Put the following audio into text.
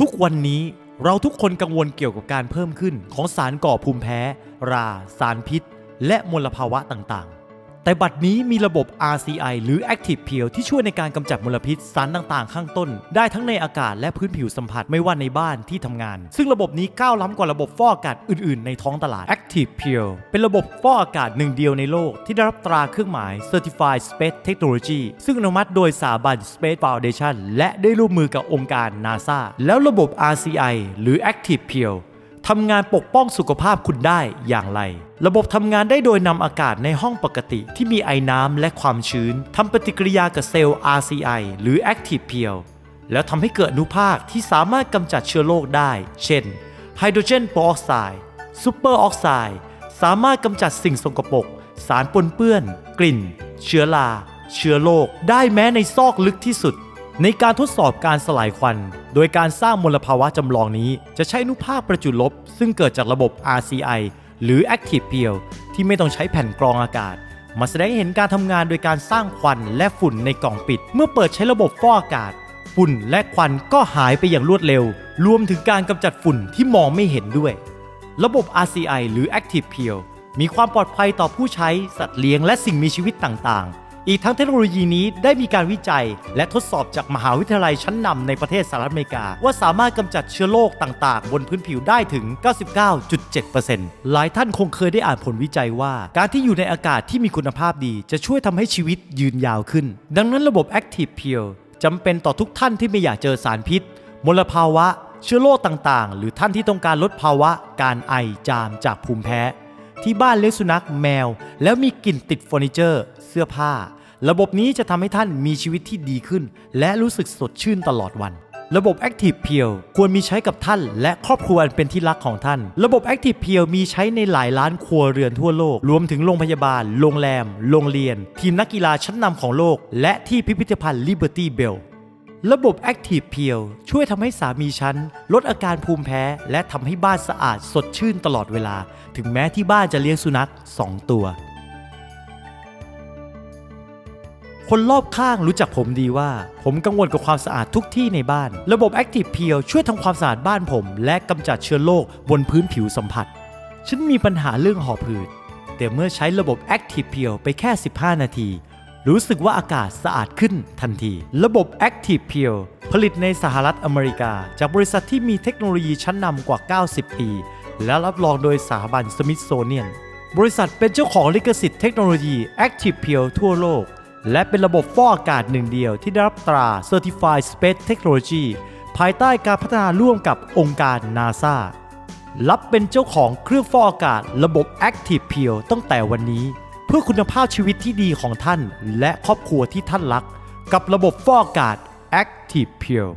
ทุกวันนี้เราทุกคนกังวลเกี่ยวกับการเพิ่มขึ้นของสารก่อภูมิแพ้ รา สารพิษ และมลภาวะต่างๆ แต่บัดนี้มีระบบ RCI หรือ Active Peel ที่ช่วยในการกำจัดมลพิษสารต่างๆ ข้างต้น ได้ทั้งในอากาศและพื้นผิวสัมผัสไม่ว่าในบ้านที่ทำงาน ซึ่งระบบนี้ก้าวล้ำกว่าระบบฟอกอากาศอื่นๆ ในท้องตลาด Active Peel เป็นระบบฟอกอากาศหนึ่งเดียวในโลก ที่ได้รับตราเครื่องหมาย Certified Space Technology ซึ่งอนุมัติโดยสถาบัน Space Foundation และได้ร่วมมือกับองค์การ NASA แล้วระบบ RCI หรือ Active Peel ทำงานปกป้องสุขภาพคุณได้อย่างไร ระบบทำงานได้โดยนำอากาศในห้องปกติที่มีไอน้ำและความชื้นทำปฏิกิริยากับเซลล์ RCI หรือ Active Peel แล้วทำให้เกิดอนุภาคที่สามารถกำจัดเชื้อโรคได้ เช่น ไฮโดรเจนปรออกไซด์ซูเปอร์ออกไซด์สามารถกำจัดสิ่งสกปรกสารปนเปื้อน กลิ่น เชื้อรา เชื้อโรคได้แม้ในซอกลึกที่สุด ในการทดสอบการสลายควัน โดยการสร้างมลภาวะจำลองนี้ จะใช้นุภาคประจุลบ ซึ่งเกิดจากระบบ RCI หรือ Active Peel ที่ไม่ต้องใช้แผ่นกรองอากาศ มาแสดงให้เห็นการทำงานโดยการสร้างควันและฝุ่นในกล่องปิด เมื่อเปิดใช้ระบบฟอกอากาศ ฝุ่นและควันก็หายไปอย่างรวดเร็ว รวมถึงการกำจัดฝุ่นที่มองไม่เห็นด้วย ระบบ RCI หรือ Active Peel มีความปลอดภัยต่อผู้ใช้สัตว์เลี้ยงและสิ่งมีชีวิตต่างๆ อีกทั้งเทคโนโลยีนี้ได้มีการวิจัย และทดสอบจากมหาวิทยาลัยชั้นนำในประเทศสหรัฐอเมริกา ว่าสามารถกำจัดเชื้อโรคต่างๆ บนพื้นผิวได้ถึง 99.7%หลายท่านคงเคยได้อ่านผลวิจัยว่า การที่อยู่ในอากาศที่มีคุณภาพดี จะช่วยทำให้ชีวิตยืนยาวขึ้น ดังนั้นระบบ Active Peel จำเป็นต่อทุกท่านที่ไม่อยากเจอสารพิษ มลภาวะ เชื้อโรคต่างๆ หรือท่านที่ต้องการลดภาวะ การไอจามจากภูมิแพ้ ที่บ้านเลี้ยงสุนัขแมว แล้วมีกลิ่นติดเฟอร์นิเจอร์ เสื้อผ้า ระบบนี้จะทำให้ท่านมีชีวิตที่ดีขึ้น และรู้สึกสดชื่นตลอดวัน ระบบ Active Peel ควรมีใช้กับท่าน และครอบครัวอันเป็นที่รักของท่าน ระบบ Active Peel มีใช้ในหลายล้านครัวเรือนทั่วโลก รวมถึงโรงพยาบาล โรงแรม โรงเรียน ทีมนักกีฬาชั้นนำของโลก และที่พิพิธภัณฑ์ Liberty Bell ระบบ Active Peel ช่วยทำให้สามีฉัน ลดอาการภูมิแพ้ และทำให้บ้านสะอาดสดชื่นตลอดเวลา ถึงแม้ที่บ้านจะเลี้ยงสุนัข 2 ตัว คนรอบข้างรู้จักผมดีว่า ผมกังวลกับความสะอาดทุกที่ในบ้าน ระบบ Active Peel ช่วยทำความสะอาดบ้านผม และกำจัดเชื้อโรคบนพื้นผิวสัมผัส ฉันมีปัญหาเรื่องหอบหืดแต่เมื่อใช้ระบบ Active Peel ไปแค่ 15 นาที รู้สึกว่าอากาศสะอาดขึ้นทันที ระบบ Active Peel ผลิตในสหรัฐอเมริกา จากบริษัทที่มีเทคโนโลยีชั้นนำกว่า 90 ปี และรับรองโดยสถาบันสมิธโซเนียน บริษัทเป็นเจ้าของลิขสิทธิ์เทคโนโลยี Active Peel ทั่วโลก และเป็นระบบฟอกอากาศหนึ่งเดียวที่ได้รับตรา Certified Space Technology ภายใต้การพัฒนาร่วมกับองค์การ NASA รับเป็นเจ้าของเครื่องฟอกอากาศระบบ Active Peel ตั้งแต่วันนี้ เพื่อคุณภาพชีวิตที่ดีของท่าน และครอบครัวที่ท่านรัก กับระบบฟอกอากาศ Active Pure